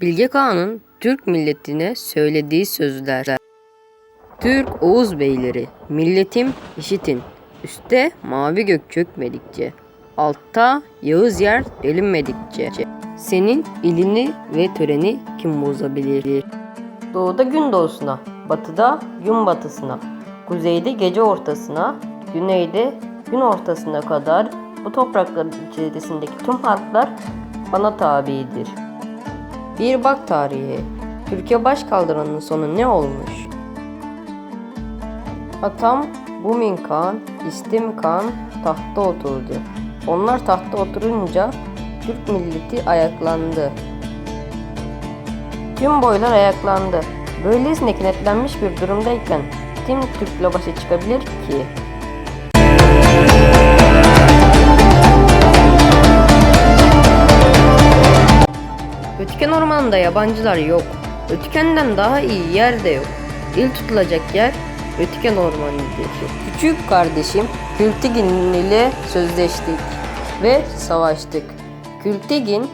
Bilge Kağan'ın Türk milletine söylediği sözler. Türk Oğuz beyleri, milletim işitin. Üste mavi gök çökmedikçe, altta Yağız yer delinmedikçe. Senin ilini ve töreni kim bozabilir? Doğuda gün doğusuna, batıda gün batısına, kuzeyde gece ortasına, güneyde gün ortasına kadar bu toprakların içerisindeki tüm halklar bana tabidir. Bir bak tarihe, Türkiye baş kaldıranın sonu ne olmuş? Atam Bumin Kağan, İstim Kağan tahta oturdu. Onlar tahta oturunca Türk milleti ayaklandı. Tüm boylar ayaklandı. Böylesine kenetlenmiş bir durumdayken kim Türk'le başa çıkabilir ki? Ötken ormanda yabancılar yok. Ötkenden daha iyi yer de yok. İl tutulacak yer Ötken ormanıdır. Küçük kardeşim Kültigin ile sözleştik ve savaştık. Kültigin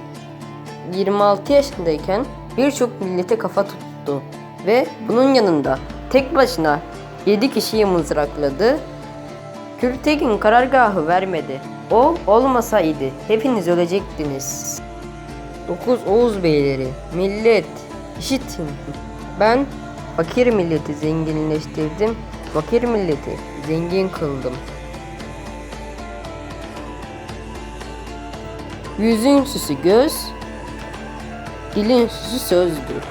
26 yaşındayken birçok millete kafa tuttu ve bunun yanında tek başına 7 kişiyi mızrakladı. Kültigin karargahı vermedi. O olmasaydı hepiniz ölecektiniz. 9 Oğuz beyleri, millet, işitin. Ben fakir milleti zenginleştirdim, fakir milleti zengin kıldım. Yüzün süsü göz, dilin süsü sözdür.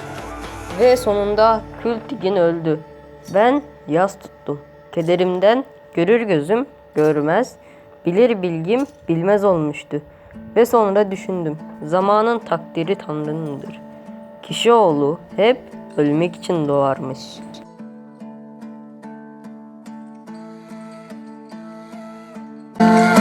Ve sonunda Kültigin öldü. Ben yas tuttum. Kederimden görür gözüm görmez, bilir bilgim bilmez olmuştu. Ve sonra düşündüm. Zamanın takdiri Tanrı'nındır. Kişioğlu hep ölmek için doğarmış. Müzik